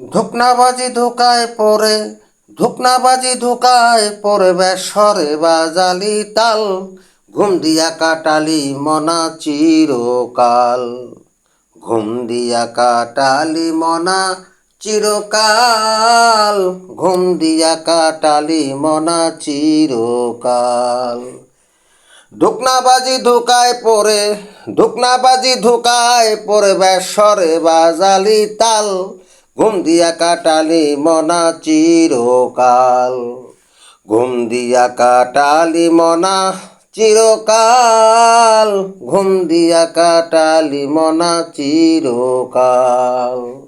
ধুকনাবাজি ধোকায় পড়ে ধুকনাবাজি ধোকায় পড়ে বেসরে বাজালি তাল, ঘুম দিয়া কাটালি মনা চিরকাল। ঘুম দিয়া কাটালি মনা চিরকাল, ঘুম দিয়া কাটালি মনা চিরকাল। ধুকনাবাজি ধোকায় পড়ে ধুকনাবাজি ধোকায় পড়ে বেসরে বাজালি তাল ঘুম দিয়া কাটালি মনা চিরকাল। ঘুম দিয়া কাটালি মনা চিরকাল। ঘুম দিয়া কাটালি মনা চিরকাল।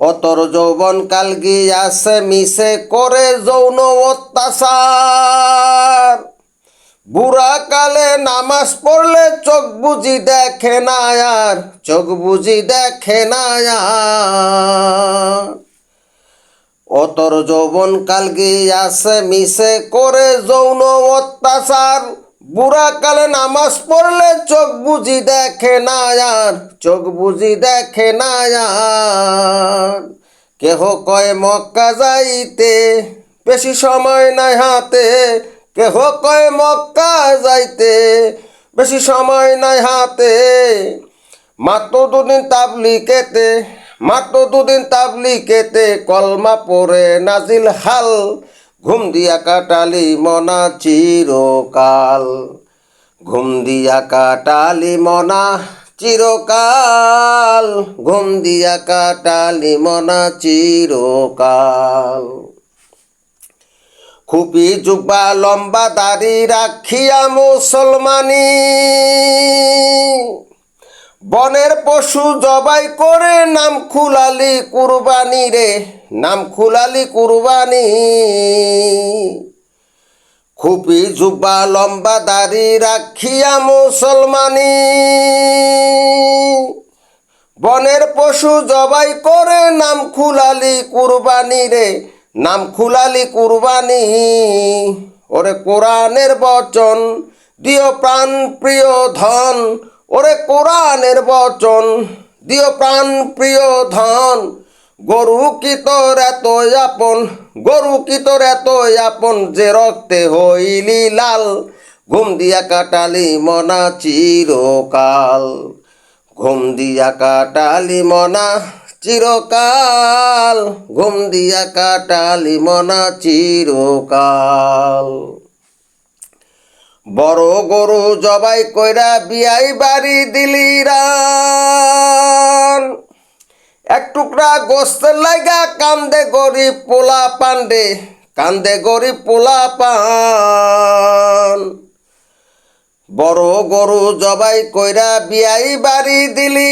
অতর যৌবন কাল গিয়াছে, মিশে করে যৌন অত্যাচার। বুড়া কালে নামাজ পড়লে চোখ বুঝি দেখে না আর, চোখ বুঝি দেখে না অতর যৌবন কাল গিয়াছে, মিশে করে যৌন অত্যাচার। বুড়া কালে নামাজ পড়লে চোখ বুঝি দেখে না আর, চোখ বুঝি দেখে না আর। কেহ কয় মক্কা যাইতে, বেশি সময় নাই হাতে কেহ কয় মক্কা যাইতে? বেশি সময় নাই হাতে। মাত্র দুদিন তাবলিকেতে, মাত্র দুদিন তাবলিকেতে কলমা পরে নাজিল হাল, ঘুম দিয়া কাটালি মনা চিরকাল। ঘুম দিয়া কাটালি মনা চিরকাল, ঘুম দিয়া কাটালি মনা চিরকাল। খুবই জুব্বা লম্বা দাড়ি রাখিয়া মুসলমানি। বনের পশু জবাই করে নাম খুলালি কুরবানি রে, নাম খুলালি কুরবানি। খুবই জুব্বা লম্বা দাড়ি রাখিয়া মুসলমানি। বনের পশু জবাই করে নাম খুলালি কুরবানি রে নাম খুলালি কুরবানি। ওরে কোরআনের বচন দিও প্রাণ প্রিয় ধন। ওরে কোরআনের বচন দিও প্রাণ প্রিয় ধন। গরু কি তোর এত আপন, গরু কি তোর এত আপন যে রক্তে হইলি লাল। ঘুম দিয়া কাটালি মনা চিরকাল। ঘুম দিয়া কাটালি মনা চিরকাল, ঘুম দিয়া কাটালি মনা চিরকাল। বড় গরু জবাই কইরা বিয়াই বাড়ি দিলি এক টুকরা গোস্তের লাইগা কান্দে গরিব পোলা পান্ডে কান্দে গরিব পোলা পান। বড় গরু জবাই কইরা বিয়াই বাড়ি দিলি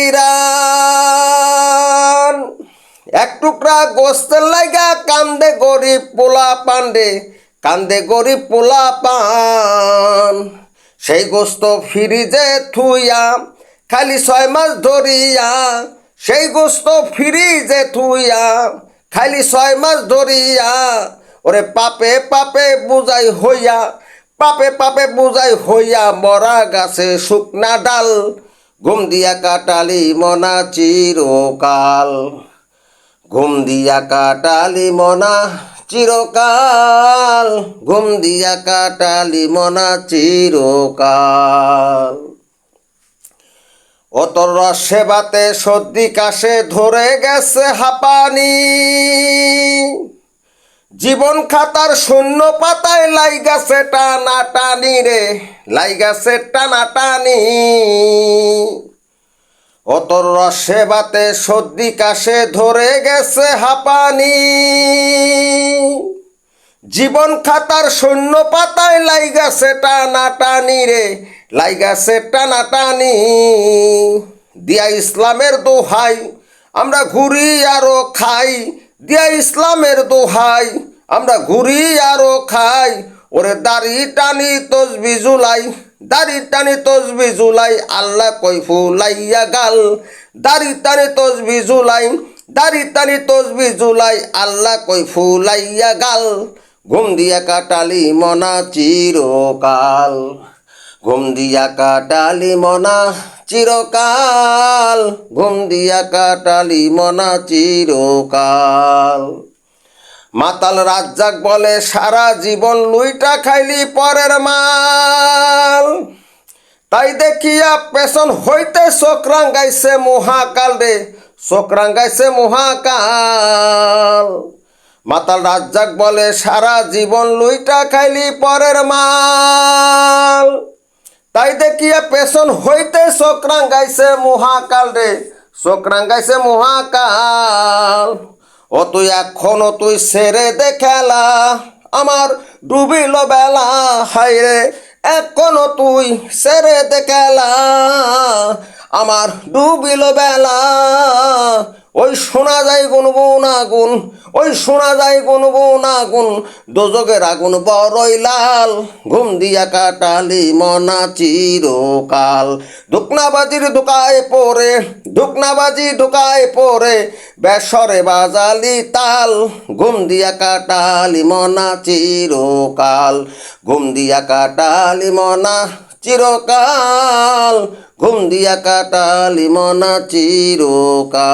এক টুকরা গোস্তের লাইগা কান্দে গরিব পোলা পান্ডে কান্দে গরিব পোলা পান। সেই গোস্ত ফিরিজে থুইয়া, খালি ছয় মাস ধরিয়া, সেই গোস্ত ফিরিজে থুইয়া, খালি ছয় মাস ধরিয়া, ওরে পাপে পাপে বুঝাই হইয়া, পাপে পাপে বুঝাই হইয়া মরা গাছে শুকনা ডাল ঘুম দিয়া কাটালি মনা চিরকাল। ঘুম দিয়া কাটালি মনা চিরকাল। ঘুম দিয়া কাটালি মনা চিরকাল। অতর সেবাতে সর্দি কাশে ধরে গেছে হাঁপানি। জীবন খাতার শূন্য পাতায় লাই গেছে টানা টানি রে লাই গেছে টানা টানি। অতর সেবাতে সর্দি কাশে ধরে গেছে হাঁপানি। জীবন খাতার শূন্য পাতায় লাই গেছে টানা টানি রে লাই গেছে টানা টানি। দিয়া ইসলামের দোহাই, আমরা ঘুরি আরও খাই দিয়া ইসলামের দোহাই, আমরা ঘুরি আরও খাই। ওরে দাড়ি টানি তসবি জুলাই, দাড়ি টানি তসবি জুলাই, আল্লাহ কই ফুলাইয়া গাল। দাড়ি টানি তসবি জুলাই, দাড়ি টানি তসবি জুলাই, আল্লাহ কই ফুলাইয়া গাল। ঘুম দিয়া কাটালি মনা চিরকাল। ঘুম দিয়া কাটালি মনা চিরকাল। ঘুম দিয়া কাটালি মনা চিরকাল। মাতাল রাজ্জাক বলে, সারা জীবন লুইটা খাইলি পরের মাল। তাই দেখিয়া পেছন হইতে চোখরাং গাইছে মহাকাল রে চোখরাং গাইছে মহাকাল। মাতাল রাজ্জাক বলে, সারা জীবন লুইটা খাইলি পরের মাল। তাই দেখিয়া পেছন হইতে চোখরাং গাইছে মহাকাল রে। চোখরাং গাইছে মহাকাল। ও তুই এখনও তুই সেরে দেখালা আমার ডুবিল বেলা হাইরে এখনও তুই সেরে দেখালা আমার ডুবিল বেলা ওই শোনা যায় গুনগুন আগুন ওই শোনা যায় গুনগুন আগুন দোজকের আগুন বড়ই লাল, ঘুম দিয়া কাটালি মনা চিরকাল। দুকনাবাজির দোকায় পরে দুকনাবাজি ঢুকায় পরে বেসরে বাজালি তাল, ঘুম দিয়া কাটালি মনা চিরকাল, ঘুম দিয়া কাটালি মনা চিরকাল। ঘুম দিয়া কাটালি মনা চিরকাল।